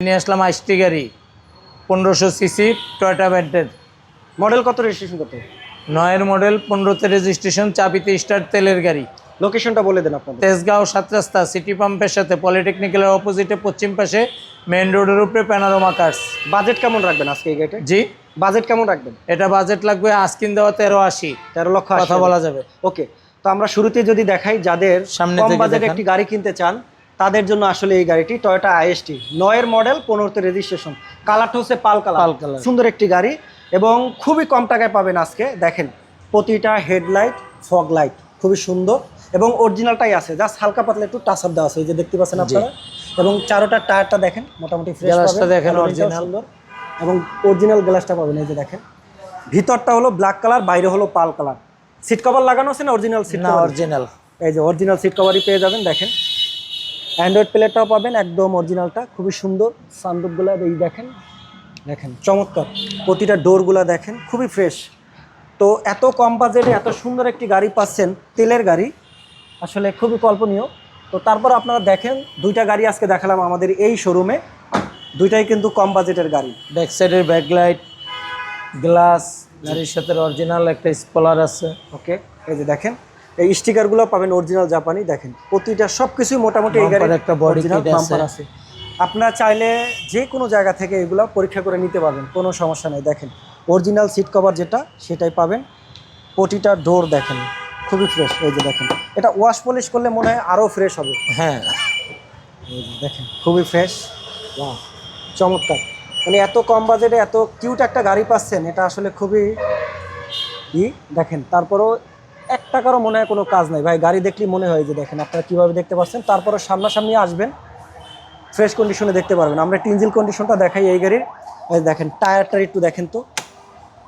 নিয়ে আসলাম আইসটি গাড়ি পনেরোশো সিসি টয়টা ব্যান্ডের মডেল কত রেজিস্ট্রেশন কত নয়ের মডেল পনেরোতে রেজিস্ট্রেশন চাপিতে স্টার তেলের গাড়ি। লোকেশনটা বলে দেন আপনাদের। তেজগাঁও সাত রাস্তা সিটি পাম্পের সাথে পলিটেকনিক্যালের অপোজিটে পশ্চিম পাশে মেন রোডের উপরে প্যানারোমা কার্স বাজেট কেমন রাখবেন আজকে এই গাড়িটা? জি। বাজেট কেমন রাখবেন? এটা বাজেট লাগবে আস্কিন দেওয়া তেরো আশি। তেরো লক্ষ কথা বলা যাবে। ওকে তো আমরা শুরুতে যদি দেখাই যাদের সামনে কম বাজেটে একটি গাড়ি কিনতে চান তাদের জন্য আসলে এই গাড়িটি টয়োটা আইএসটি নয়ের মডেল পনেরোতে রেজিস্ট্রেশন কালারটা হচ্ছে পাল কালার পাল কালার। সুন্দর একটি গাড়ি এবং খুবই কম টাকায় পাবেন আজকে। দেখেন প্রতিটা হেডলাইট ফগ লাইট খুবই সুন্দর এবং অরিজিনালটাই আছে। জাস্ট হালকা পাতলা একটু টাচ আপ দেওয়া আছে এই যে দেখতে পাচ্ছেন আপনারা? এবং চারোটা টায়ারটা দেখেন মোটামুটি ফ্রেশ গ্লাসটা দেখেন Alloy-টাও এবং অরিজিনাল গ্লাসটা পাবেন এই যে দেখেন। ভিতরটা হলো ব্ল্যাক কালার বাইরে হলো পাল কালার সিট কভার লাগানো আছে না অরিজিনাল সিট না অরিজিনাল এই যে অরিজিনাল সিট কভারই পেয়ে যাবেন দেখেন। অ্যান্ড্রয়েড প্লেটটাও পাবেন একদম অরিজিনালটা খুবই সুন্দর। সানরুফগুলো এই দেখেন দেখেন চমৎকার। প্রতিটা ডোরগুলো দেখেন খুবই ফ্রেশ তো এত কম বাজেটে এত সুন্দর একটি গাড়ি পাচ্ছেন তেলের গাড়ি আসলে খুবই কল্পনীয়। তো তারপর আপনারা দেখেন দুইটা গাড়ি আজকে দেখালাম আমাদের এই শোরুমে দুইটাই কিন্তু কম বাজেটের গাড়ি। ব্যাক সাইডের ব্যাকলাইট গ্লাস গাড়ির সাথে অরিজিনাল একটা স্পলার আছে। ওকে এই যে দেখেন এই স্টিকারগুলো পাবেন অরিজিনাল জাপানি দেখেন। প্রতিটা সব কিছুই মোটামুটি এই গাড়ির একটা আছে। আপনারা চাইলে যে কোনো জায়গা থেকে এগুলো পরীক্ষা করে নিতে পারবেন কোনো সমস্যা নেই। দেখেন অরিজিনাল সিট কভার যেটা সেটাই পাবেন। প্রতিটা ডোর দেখেন খুবই ফ্রেশ এই যে দেখেন। এটা ওয়াশ পলিশ করলে মনে হয় আরও ফ্রেশ হবে। হ্যাঁ। দেখেন খুবই ফ্রেশ বাহ চমৎকার। মানে এত কম বাজেটে এত কিউট একটা গাড়ি পাচ্ছেন এটা আসলে খুবই ই দেখেন তারপরও এক টাকারও মনে হয় কোনো কাজ নাই। ভাই গাড়ি দেখলেই মনে হয় যে দেখেন আপনারা কীভাবে দেখতে পাচ্ছেন তারপরও সামনাসামনি আসবেন ফ্রেশ কন্ডিশনে দেখতে পারবেন। আমরা টিনজিল কন্ডিশনটা দেখাই এই গাড়ির। দেখেন টায়ারটার একটু দেখেন তো।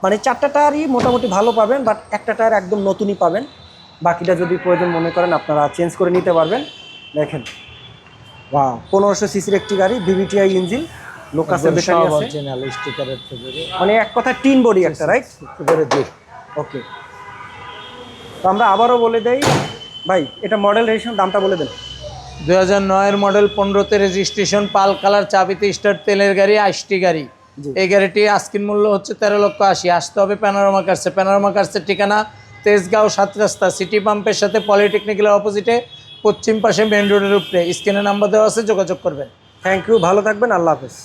মানে চারটা টায়ারই মোটামুটি ভালো পাবেন বাট একটা টায়ার একদম নতুনই পাবেন। বাকিটা যদি প্রয়োজন মনে করেন আপনারা চেঞ্জ করে নিতে পারবেন। দেখেন। বা পনেরোশো সিসির একটি গাড়ি বিবিটিআই ইঞ্জিন লোকাসের ব্যাটারি আছে। অরিজিনাল স্টিকারের থেকে। মানে এক কথা টিন বডি একটা রাইট ওকে তো আমরা আবারও বলে দেই ভাই এটা মডেল রেজিস্ট্রেশন দামটা বলে দেন। দু হাজার নয়ের মডেল পনেরোতে রেজিস্ট্রেশন পাল কালার চাবিতে স্টার তেলের গাড়ি আইসটি গাড়ি। এই গাড়িটি আস্কিন মূল্য হচ্ছে তেরো লক্ষ আশি। আসতে হবে প্যানোরামা কার্সে প্যানোরামা কার্সের ঠিকানা তেজগাঁও সাত রাস্তা সিটি পাম্পের সাথে পলিটেকনিক্যালের অপোজিটে পশ্চিম পাশে মেন রোডের উপরে। স্ক্রিনে নাম্বার দেওয়া আছে যোগাযোগ করবেন। থ্যাংক ইউ ভালো থাকবেন আল্লাহ হাফেজ।